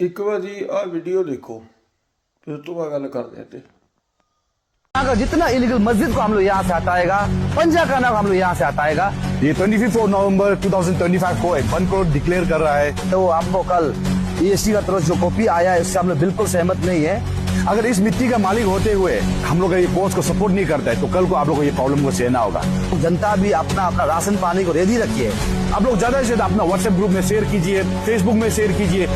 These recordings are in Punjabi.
ਇੱਕ ਵਾਰ ਜੀ ਆਹ ਵੀਡੀਓ ਦੇਖੋ ਫਿਰ ਉਸ ਤੋਂ ਬਾਅਦ ਗੱਲ ਕਰਦੇ ਹਾਂ ਤੇ यहाँ का जितना इलीगल मस्जिद को हम लोग यहाँ से हटाएगा पंजा खाना को हम लोग यहाँ से हटाएगा ये 25 नवंबर 2025 को एक बंद करोड़ डिक्लेयर कर रहा है तो आपको कल ईएसटी का तरफ जो कॉपी आया है उससे हम लोग बिल्कुल सहमत नहीं है अगर इस मिट्टी का मालिक होते हुए हम लोग ये पोस्ट को सपोर्ट नहीं करता है तो कल को आप लोग को ये प्रॉब्लम को सहना होगा जनता भी अपना अपना राशन पानी को रेडी रखिए आप लोग ज्यादा से ज्यादा अपना व्हाट्सएप ग्रुप में शेयर कीजिए फेसबुक में शेयर कीजिए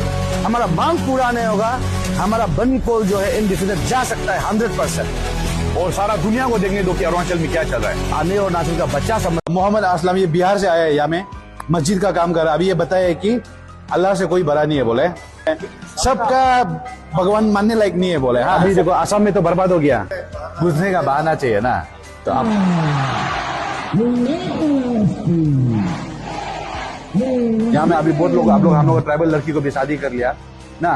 हमारा मांग पूरा नहीं होगा हमारा बंद कॉल जो है इनडिफिनिट जा सकता है हंड्रेड परसेंट और सारा दुनिया को देखने दो कि अरुणाचल में क्या चल रहा है। आने और नासिर का बच्चा समझ मोहम्मद असलम ये बिहार से आया है यहाँ में? मस्जिद का काम कर रहा है। अभी ये बताया कि अल्लाह से कोई बड़ा नहीं है बोले। सबका भगवान मानने लायक नहीं है बोले। हाँ। अभी देखो असम में तो बर्बाद हो गया। घुसने का बहाना चाहिए ना। तो आप यहाँ में अभी बहुत लोग आप लोग हम लोग ट्राइबल लड़की को भी शादी कर लिया ना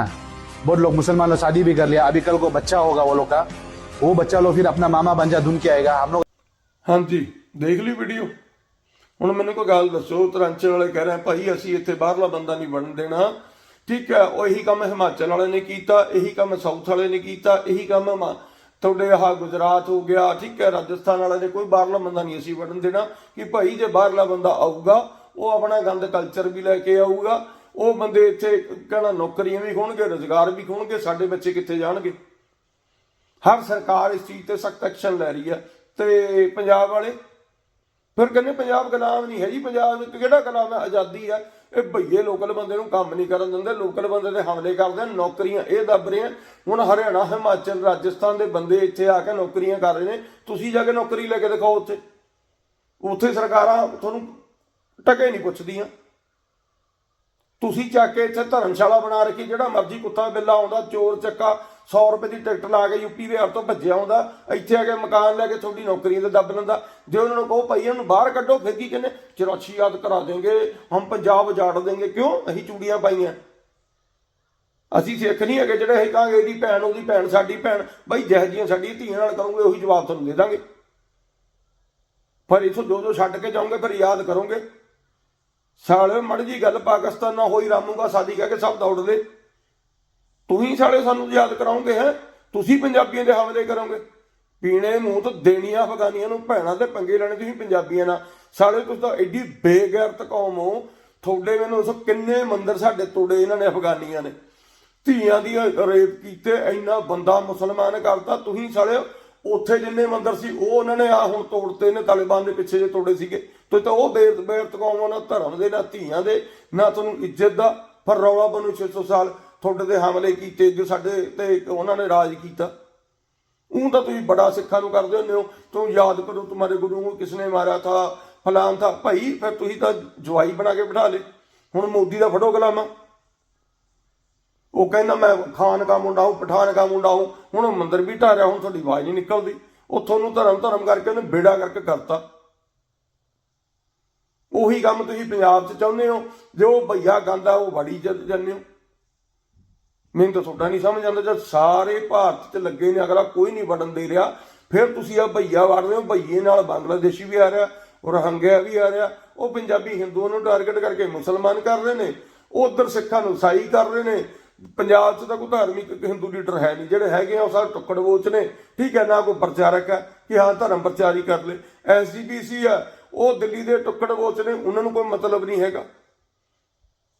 बहुत लोग मुसलमान लोग शादी भी कर लिया अभी कल को बच्चा होगा वो लोग का वो बच्चा लोग फिर अपना मामा बंजा ढूंढ के आएगा हम लोग ਹਾਂਜੀ ਦੇਖ ਲਈ ਵੀਡੀਓ ਹੁਣ ਮੈਨੂੰ ਕੋਈ ਗੱਲ ਦੱਸੋ ਉਤਰਾਂਚਲ ਵਾਲੇ ਕਹਿ ਰਹੇ ਭਾਈ ਅਸੀਂ ਇੱਥੇ ਬਾਹਰਲਾ ਬੰਦਾ ਨਹੀਂ ਬਣਨ ਦੇਣਾ ਠੀਕ ਹੈ ਉਹ ਇਹੀ ਕੰਮ ਹਿਮਾਚਲ ਵਾਲੇ ਨੇ ਕੀਤਾ ਇਹੀ ਕੰਮ ਸਾਊਥ ਵਾਲੇ ਨੇ ਕੀਤਾ ਇਹੀ ਕੰਮ ਹਿਮਾ- ਤੁਹਾਡੇ ਆਹ ਗੁਜਰਾਤ ਹੋ ਗਿਆ ਠੀਕ ਹੈ ਰਾਜਸਥਾਨ ਵਾਲੇ ਨੇ ਕੋਈ ਬਾਹਰਲਾ ਬੰਦਾ ਨਹੀਂ ਅਸੀਂ ਵੜਨ ਦੇਣਾ ਕਿ ਭਾਈ ਜੇ ਬਾਹਰਲਾ ਬੰਦਾ ਆਊਗਾ ਉਹ ਆਪਣਾ ਗੰਦ ਕਲਚਰ ਵੀ ਲੈ ਕੇ ਆਊਗਾ। ਉਹ ਬੰਦੇ ਇੱਥੇ ਕਹਿਣਾ ਨੌਕਰੀਆਂ ਵੀ ਖੋਣਗੇ ਰੋਜ਼ਗਾਰ ਵੀ ਖੋਣਗੇ ਸਾਡੇ ਬੱਚੇ ਕਿੱਥੇ ਜਾਣਗੇ? ਹਰ ਸਰਕਾਰ ਇਸ ਚੀਜ਼ ਤੇ ਸਖਤ ਐਕਸ਼ਨ ਲੈ ਰਹੀ ਹੈ ਤੇ ਪੰਜਾਬ ਵਾਲੇ ਫਿਰ ਕਹਿੰਦੇ ਪੰਜਾਬ ਗੁਲਾਮ ਨਹੀਂ ਹੈ ਜੀ, ਪੰਜਾਬ ਵਿੱਚ ਕਿਹੜਾ ਗੁਲਾਮ ਹੈ ਆਜ਼ਾਦੀ ਹੈ ਇਹ ਭਈਏ ਲੋਕਲ ਬੰਦੇ ਨੂੰ ਕੰਮ ਨਹੀਂ ਕਰਨ ਦਿੰਦੇ ਲੋਕਲ ਬੰਦੇ ਤੇ ਹਮਲੇ ਕਰਦੇ ਨੌਕਰੀਆਂ ਇਹ ਦੱਬ ਰਹੇ ਹੁਣ ਹਰਿਆਣਾ, ਹਿਮਾਚਲ, ਰਾਜਸਥਾਨ ਦੇ ਬੰਦੇ ਇੱਥੇ ਆ ਕੇ ਨੌਕਰੀਆਂ ਕਰ ਰਹੇ ਨੇ। ਤੁਸੀਂ ਜਾ ਕੇ ਨੌਕਰੀ ਲੈ ਕੇ ਦਿਖਾਓ ਉੱਥੇ। ਉੱਥੇ ਸਰਕਾਰਾਂ ਤੁਹਾਨੂੰ ਟਕੇ ਨਹੀਂ ਪੁੱਛਦੀਆਂ। ਤੁਸੀਂ ਚੱਕ ਕੇ ਇੱਥੇ ਧਰਮਸ਼ਾਲਾ ਬਣਾ ਰੱਖੀ, ਜਿਹੜਾ ਮਰਜ਼ੀ ਕੁੱਤਾ ਬਿੱਲਾ ਆਉਂਦਾ, ਚੋਰ ਚੱਕਾ 100 ਰੁਪਏ ਦੀ ਟਿਕਟ ਲਾ ਕੇ ਯੂਪੀ ਬਿਹਾਰ ਤੋਂ ਭੱਜਿਆ ਆਉਂਦਾ, ਇੱਥੇ ਆ ਕੇ ਮਕਾਨ ਲੈ ਕੇ ਤੁਹਾਡੀ ਨੌਕਰੀ ਤੇ ਦੱਬ ਲੈਂਦਾ। ਜੇ ਉਹਨਾਂ ਨੂੰ ਕਹੋ, ਭਾਈ, ਇਹਨੂੰ ਬਾਹਰ ਕੱਢੋ, ਫਿਰ ਕੀ ਕਹਿੰਦੇ? 84 ਯਾਦ ਕਰਾ ਦੇਂਗੇ ਹਮ ਪੰਜਾਬ ਉਜਾੜ ਦੇਂਗੇ ਕਿਉਂ? ਅਸੀਂ ਚੂੜੀਆਂ ਪਾਈਆਂ। ਅਸੀਂ ਸਿੱਖ ਨਹੀਂ ਹੈਗੇ ਜਿਹੜੇ ਇਹ ਕਹਾਂਗੇ, ਇਹਦੀ ਭੈਣ, ਉਹਦੀ ਭੈਣ, ਸਾਡੀ ਭੈਣ। ਬਈ, ਜਿਹੋ ਜਿਹੀਆਂ ਸਾਡੀ ਧੀਆਂ ਨਾਲ ਕਰੋਗੇ, ਉਹੀ ਜਵਾਬ ਤੁਹਾਨੂੰ ਦੇ ਦਾਂਗੇ। ਪਰ ਇਥੋਂ ਜੋ ਜੋ ਛੱਡ ਕੇ ਜਾਓਗੇ, ਫਿਰ ਯਾਦ ਕਰੋਗੇ। ਸਾਲੇ ਮੜ ਜੀ ਗੱਲ ਪਾਕਿਸਤਾਨ ਨਾਲ ਹੋਈ ਰਾਮੂਗਾ ਸਾਡੀ ਕਹਿ ਕੇ ਸਭ ਦੌੜਦੇ ਤੁਸੀਂ ਸਾਲੇ ਸਾਨੂੰ ਯਾਦ ਕਰਾਉਂਗੇ, ਹੈ? ਤੁਸੀਂ ਪੰਜਾਬੀਆਂ ਦੇ ਹਮਲੇ ਕਰੋਗੇ। ਪੀਣੇ ਮੂੰਹ ਤੋਂ ਦੇਣੀਆਂ ਅਫਗਾਨੀਆਂ ਨੂੰ ਭੈਣਾਂ ਦੇ ਪੰਗੇ ਲੈਣੇ, ਤੁਸੀਂ ਪੰਜਾਬੀਆਂ ਨਾਲ। ਸਾਲੇ ਤੁਸੀਂ ਤਾਂ ਐਡੀ ਬੇਗੈਰਤ ਕੌਮ ਹੋ। ਤੁਹਾਡੇ ਮੈਨੂੰ ਦੱਸੋ ਕਿੰਨੇ ਮੰਦਰ ਸਾਡੇ ਤੋੜੇ ਇਹਨਾਂ ਨੇ ਅਫਗਾਨੀਆਂ ਨੇ। ਧੀਆਂ ਦੀ ਰੇਪ ਕੀਤੇ, ਇੰਨਾ ਬੰਦਾ ਮੁਸਲਮਾਨ ਕਰਤਾ। ਤੁਸੀਂ ਸਾਲੇ ਉੱਥੇ ਜਿੰਨੇ ਮੰਦਰ ਸੀ, ਉਹ ਉਹਨਾਂ ਨੇ ਆ ਹੁਣ ਤੋੜਤੇ ਨੇ, ਤਾਲਿਬਾਨ ਦੇ ਪਿੱਛੇ ਜੇ ਤੋੜੇ ਸੀਗੇ। ਤੁਸੀਂ ਤਾਂ ਉਹ ਬੇਰ ਬੇਰਤ ਕੌਮ ਨਾ ਧਰਮ ਦੇ, ਨਾ ਧੀਆਂ ਦੇ, ਨਾ ਤੁਹਾਨੂੰ ਇੱਜ਼ਤ ਦਾ। ਪਰ ਰੌਲਾ ਬਣੂ 600 ਸਾਲ ਤੁਹਾਡੇ ਤੇ ਹਮਲੇ ਕੀਤੇ, ਜੋ ਸਾਡੇ ਤੇ ਉਹਨਾਂ ਨੇ ਰਾਜ ਕੀਤਾ। ਉਹ ਤਾਂ ਤੁਸੀਂ ਬੜਾ ਸਿੱਖਾਂ ਨੂੰ ਕਰਦੇ ਹੁੰਦੇ ਹੋ। ਤੂੰ ਯਾਦ ਕਰੋ ਤੁਹਾਡੇ ਗੁਰੂ ਨੂੰ ਕਿਸਨੇ ਮਾਰਿਆ ਥਾ ਫਲਾਨ ਥਾ। ਭਾਈ, ਫਿਰ ਤੁਸੀਂ ਤਾਂ ਜਵਾਈ ਬਣਾ ਕੇ ਬਿਠਾ ਲੇ ਹੁਣ ਮੋਦੀ ਦਾ ਫੜੋ ਗੁਲਾਮਾ। ਉਹ ਕਹਿੰਦਾ, ਮੈਂ ਖਾਨ ਕਾ ਮੁੰਡਾ ਹੂੰ, ਪਠਾਨ ਕਾ ਮੁੰਡਾ ਹੂੰ। ਹੁਣ ਉਹ ਮੰਦਰ ਵੀ ਢਾਰਿਆ ਹੁਣ ਤੁਹਾਡੀ ਆਵਾਜ਼ ਨਹੀਂ ਨਿਕਲਦੀ। ਉਹ ਤੁਹਾਨੂੰ ਧਰਮ ਧਰਮ ਕਰਕੇ ਉਹਨੇ ਬੇੜਾ ਕਰਕੇ ਕਰਤਾ। ਉਹੀ ਕੰਮ ਤੁਸੀਂ ਪੰਜਾਬ 'ਚ ਚਾਹੁੰਦੇ ਹੋ, ਜੋ ਭਈਆ ਗੰਦਾ, ਉਹ ਵੜੀ ਜਦ ਜਾਂਦੇ ਹੋ। ਮੈਨੂੰ ਤਾਂ ਤੁਹਾਡਾ ਨਹੀਂ ਸਮਝ ਆਉਂਦਾ, ਜਦ ਸਾਰੇ ਭਾਰਤ 'ਚ ਲੱਗੇ ਨੇ, ਅਗਲਾ ਕੋਈ ਨਹੀਂ ਵੜਨ ਦੇ ਰਿਹਾ। ਫਿਰ ਤੁਸੀਂ ਆ ਭਈਆ ਵੜ ਰਹੇ ਹੋ, ਭਈਏ ਨਾਲ ਬੰਗਲਾਦੇਸ਼ੀ ਵੀ ਆ ਰਿਹਾ, ਔਰ ਹੰਗਿਆ ਵੀ ਆ ਰਿਹਾ। ਉਹ ਪੰਜਾਬੀ ਹਿੰਦੂਆਂ ਨੂੰ ਟਾਰਗੇਟ ਕਰਕੇ ਮੁਸਲਮਾਨ ਕਰ ਰਹੇ ਨੇ ਉਧਰ ਸਿੱਖਾਂ ਨੂੰ ਸਾਈ ਕਰ ਰਹੇ ਨੇ। ਪੰਜਾਬ 'ਚ ਤਾਂ ਕੋਈ ਧਾਰਮਿਕ ਹਿੰਦੂ ਲੀਡਰ ਹੈ ਨਹੀਂ, ਜਿਹੜੇ ਹੈਗੇ ਆ, ਉਹ ਸਾਰੇ ਟੁੱਕੜ ਵੋਚ ਨੇ। ਠੀਕ ਹੈ, ਨਾ ਕੋਈ ਪ੍ਰਚਾਰਕ ਹੈ ਕਿ ਹਾਂ ਧਰਮ ਪ੍ਰਚਾਰੀ ਕਰ ਲੈ। ਐਸਜੀਪੀਸੀ ਆ ਉਹ ਦਿੱਲੀ ਦੇ ਟੁੱਕੜ ਵੋਚ ਨੇ, ਉਹਨਾਂ ਨੂੰ ਕੋਈ ਮਤਲਬ ਨਹੀਂ ਹੈਗਾ।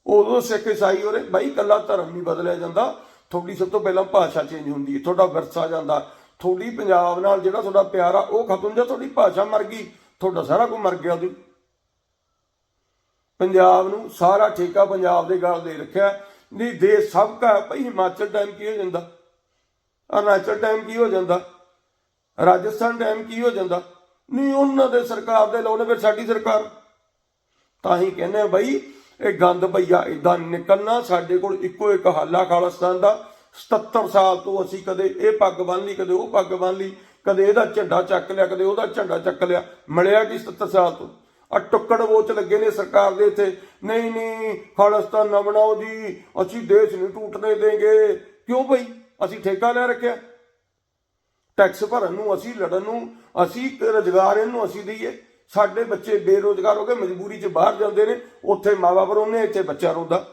ਉਦੋਂ ਸਿੱਖ ਇਸਾਈ ਹੋਰੇ, ਬਾਈ ਕੱਲਾ ਧਰਮ ਨਹੀਂ ਬਦਲਿਆ ਜਾਂਦਾ। ਤੁਹਾਡੀ ਸਭ ਤੋਂ ਪਹਿਲਾਂ ਭਾਸ਼ਾ ਚੇਂਜ ਹੁੰਦੀ ਹੈ, ਤੁਹਾਡਾ ਵਿਰਸਾ ਜਾਂਦਾ। ਤੁਹਾਡੀ ਪੰਜਾਬ ਨਾਲ ਜਿਹੜਾ ਤੁਹਾਡਾ ਪਿਆਰ ਆ, ਉਹ ਖਤਮ ਜਾਂ ਤੁਹਾਡੀ ਭਾਸ਼ਾ ਮਰ ਗਈ, ਤੁਹਾਡਾ ਸਾਰਾ ਕੁਝ ਮਰ ਗਿਆ ਉਹਦੀ। ਪੰਜਾਬ ਨੂੰ ਸਾਰਾ ਠੇਕਾ ਪੰਜਾਬ ਦੇ ਗਾਲ ਦੇ ਰੱਖਿਆ। ਨਹੀਂ, ਦੇਸ਼ ਸਭ ਕਾ ਭਈ ਹਿਮਾਚਲ ਟਾਈਮ ਕੀ ਹੋ ਜਾਂਦਾ? ਅਰੁਣਾਚਲ ਟਾਈਮ ਕੀ ਹੋ ਜਾਂਦਾ? ਰਾਜਸਥਾਨ ਟਾਈਮ ਕੀ ਹੋ ਜਾਂਦਾ? ਨਹੀਂ ਉਹਨਾਂ ਦੇ ਸਰਕਾਰ ਦੇ ਲੋਕ ਨੇ ਫਿਰ ਸਾਡੀ ਸਰਕਾਰ। ਤਾਂ ਹੀ ਕਹਿੰਦੇ ਆ ਬਈ, ਇਹ ਗੰਦ ਭਈਆ ਇਦਾਂ ਨਿਕਲਣਾ ਸਾਡੇ ਕੋਲ ਇੱਕੋ ਇੱਕ ਹੱਲਾ ਖਾਲਿਸਤਾਨ ਦਾ। 77 ਸਾਲ ਤੋਂ ਅਸੀਂ ਕਦੇ ਇਹ ਪੱਗ ਬੰਨ ਲਈ, ਕਦੇ ਉਹ ਪੱਗ ਬੰਨ ਲਈ, ਕਦੇ ਇਹਦਾ ਝੰਡਾ ਚੱਕ ਲਿਆ, ਕਦੇ ਉਹਦਾ ਝੰਡਾ ਚੱਕ ਲਿਆ। ਮਿਲਿਆ ਕਿ 77 ਸਾਲ ਤੋਂ? ਆ ਟੁੱਕੜ ਵੋਚ ਲੱਗੇ ਨੇ ਸਰਕਾਰ ਦੇ ਇੱਥੇ। ਨਹੀਂ ਨਹੀਂ, ਖਾਲਿਸਤਾਨ ਨਾ ਬਣਾਓ ਜੀ, ਅਸੀਂ ਦੇਸ਼ ਨਹੀਂ ਟੁੱਟਣੇ ਦੇਗੇ। ਕਿਉਂ ਬਈ? ਅਸੀਂ ਠੇਕਾ ਲੈ ਰੱਖਿਆ। ਟੈਕਸ ਭਰਨ ਨੂੰ, ਅਸੀਂ ਲੜਨ ਨੂੰ, ਅਸੀਂ ਰੋਜ਼ਗਾਰ ਇਹਨੂੰ ਅਸੀਂ ਦਈਏ। ਸਾਡੇ ਬੱਚੇ ਬੇਰੋਜ਼ਗਾਰ ਹੋ ਕੇ ਮਜਬੂਰੀ 'ਚ ਬਾਹਰ ਜਾਂਦੇ ਨੇ, ਉੱਥੇ ਮਾਪੇ ਰੋਂਦੇ ਇੱਥੇ ਬੱਚਾ ਰੋਂਦਾ।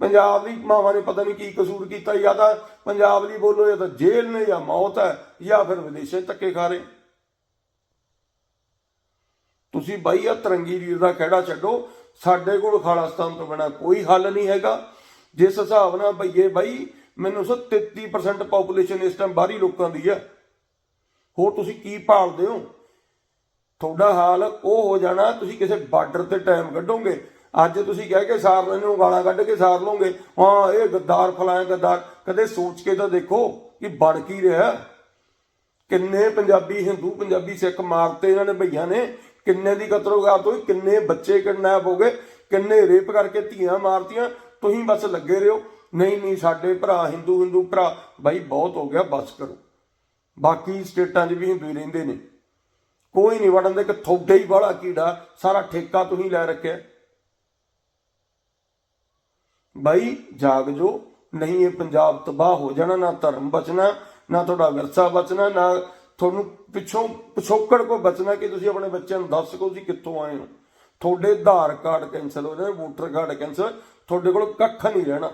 ਪੰਜਾਬ ਦੀ ਮਾਵਾਂ ਨੇ ਪਤਾ ਨਹੀਂ ਕੀ ਕਸੂਰ ਕੀਤਾ, ਜਾਂ ਤਾਂ ਪੰਜਾਬ ਲਈ ਬੋਲੋ, ਜਾਂ ਤਾਂ ਜੇਲ੍ਹ ਨੇ, ਜਾਂ ਮੌਤ ਹੈ, ਜਾਂ ਫਿਰ ਵਿਦੇਸ਼ੇ ਧੱਕੇ ਖਾ ਰਹੇ। ਤੁਸੀਂ ਬਾਈ ਆ ਤਰੰਗੀ ਵੀਰ ਦਾ ਖਹਿੜਾ ਛੱਡੋ, ਸਾਡੇ ਕੋਲ ਖਾਲਸਤਾਨ ਤੋਂ ਬਿਨਾ ਕੋਈ ਹੱਲ ਨਹੀਂ ਹੈਗਾ। ਜਿਸ ਹਿਸਾਬ ਨਾਲ ਭਈਏ ਬਾਈ ਮੈਨੂੰ ਸੋ 33% ਪੋਪੂਲੇਸ਼ਨ ਇਸ ਟਾਈਮ ਬਾਹਰੀ ਲੋਕਾਂ ਦੀ ਹੈ ਹੋਰ ਤੁਸੀਂ ਕੀ ਭਾਲਦੇ ਹੋ? ਤੁਹਾਡਾ ਹਾਲ ਉਹ ਹੋ ਜਾਣਾ, ਤੁਸੀਂ ਕਿਸੇ ਬਾਰਡਰ ਤੇ ਟਾਈਮ ਕੱਢੋਗੇ। ਅੱਜ ਤੁਸੀਂ ਕਹਿ ਕੇ ਸਾਰ ਲੈਣੇ ਨੂੰ ਗਾਲਾਂ ਕੱਢ ਕੇ ਸਾਰ ਲਓਗੇ। ਹਾਂ, ਇਹ ਗੱਦਾਰ ਫਲਾਇਆ ਗੱਦਾਰ, ਕਦੇ ਸੋਚ ਕੇ ਤਾਂ ਦੇਖੋ ਕਿ ਬਣ ਕੀ ਰਿਹਾ। ਕਿੰਨੇ ਪੰਜਾਬੀ, ਹਿੰਦੂ, ਪੰਜਾਬੀ, ਸਿੱਖ ਮਾਰਤੇ ਇਹਨਾਂ ਨੇ ਭਈਆਂ ਨੇ। ਕਿੰਨੇ ਦੀ ਕਤਲੋਗਾਤ ਹੋਈ ਕਿੰਨੇ ਬੱਚੇ ਕਿਡਨੈਪ ਹੋ ਗਏ, ਕਿੰਨੇ ਰੇਪ ਕਰਕੇ ਧੀਆਂ ਮਾਰਤੀਆਂ। ਤੁਸੀਂ ਬਸ ਲੱਗੇ ਰਹੋ। ਨਹੀਂ ਨਹੀਂ, ਸਾਡੇ ਭਰਾ ਹਿੰਦੂ ਹਿੰਦੂ ਭਰਾ, ਬਾਈ ਬਹੁਤ ਹੋ ਗਿਆ, ਬਸ ਕਰੋ। ਬਾਕੀ ਸਟੇਟਾਂ 'ਚ ਵੀ ਹਿੰਦੂ ਹੀ ਰਹਿੰਦੇ ਨੇ। ਕੋਈ ਨਹੀਂ ਵੜਨ ਦੇ ਕਿ ਤੁਹਾਡੇ ਹੀ ਵਾਲਾ ਕੀੜਾ, ਸਾਰਾ ਠੇਕਾ ਤੁਸੀਂ ਲੈ ਰੱਖਿਆ। ਬਾਈ, ਜਾਗ ਜੋ, ਨਹੀਂ ਇਹ ਪੰਜਾਬ ਤਬਾਹ ਹੋ ਜਾਣਾ, ਨਾ ਧਰਮ ਬਚਣਾ, ਨਾ ਤੁਹਾਡਾ ਵਿਰਸਾ ਬਚਣਾ, ਨਾ ਤੁਹਾਨੂੰ ਪਿੱਛੋਂ ਪਿਛੋਕੜ ਕੋ ਬਚਣਾ ਕਿ ਤੁਸੀਂ ਆਪਣੇ ਬੱਚਿਆਂ ਨੂੰ ਦੱਸ ਸਕੋ ਤੁਸੀਂ ਕਿੱਥੋਂ ਆਏ ਹੋ। ਤੁਹਾਡੇ ਆਧਾਰ ਕਾਰਡ ਕੈਂਸਲ ਹੋ ਜਾਣੇ ਵੋਟਰ ਕਾਰਡ ਕੈਂਸਲ ਤੁਹਾਡੇ ਕੋਲ ਕੱਖ ਨਹੀਂ ਰਹਿਣਾ।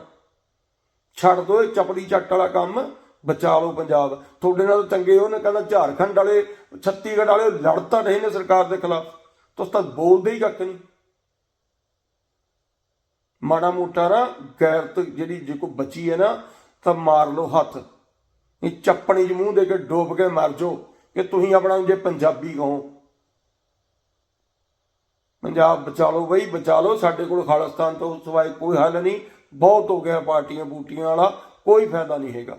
ਛੱਡ ਦੋ, ਇਹ ਚਪਲੀ ਚੱਟ ਵਾਲਾ ਕੰਮ, ਬਚਾ ਲਓ ਪੰਜਾਬ। ਤੁਹਾਡੇ ਨਾਲ ਚੰਗੇ ਉਹਨੇ ਕਹਿੰਦਾ ਝਾਰਖੰਡ ਵਾਲੇ ਛੱਤੀਗੜ੍ਹ ਵਾਲੇ ਲੜ ਤਾਂ ਰਹੇ ਨੇ ਸਰਕਾਰ ਦੇ ਖਿਲਾਫ। ਤੁਸੀਂ ਤਾਂ ਬੋਲਦੇ ਹੀ ਕੱਖ ਨਹੀਂ। ਮਾੜਾ ਮੋਟਾ ਨਾ ਗੈਰਤ ਜਿਹੜੀ ਜੇ ਕੋ ਬਚੀ ਹੈ ਨਾ, ਤਾਂ ਮਾਰ ਲਓ ਹੱਥ। ਇਹ ਚੱਪਣੀ ਚ ਮੂੰਹ ਦੇ ਕੇ ਡੋਬ ਕੇ ਮਰ ਜਾਓ। ਕਿ ਤੁਸੀਂ ਆਪਣਾ ਜੇ ਪੰਜਾਬੀ ਕਹੋ। ਪੰਜਾਬ ਬਚਾ ਲਓ ਬਈ, ਬਚਾ ਲਓ। ਸਾਡੇ ਕੋਲ ਖਾਲਿਸਤਾਨ ਤੋਂ ਸਿਵਾਏ ਕੋਈ ਹੱਲ ਨਹੀਂ। ਬਹੁਤ ਹੋ ਗਿਆ ਪਾਰਟੀਆਂ ਬੂਟੀਆਂ ਵਾਲਾ, ਕੋਈ ਫਾਇਦਾ ਨਹੀਂ ਹੈਗਾ।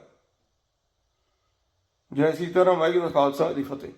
ਜੈ ਸੀ ਤਰ੍ਹਾਂ ਵਾਹਿਗੁਰੂ ਖਾਲਸਾ ਦੀ ਫਤਿਹ।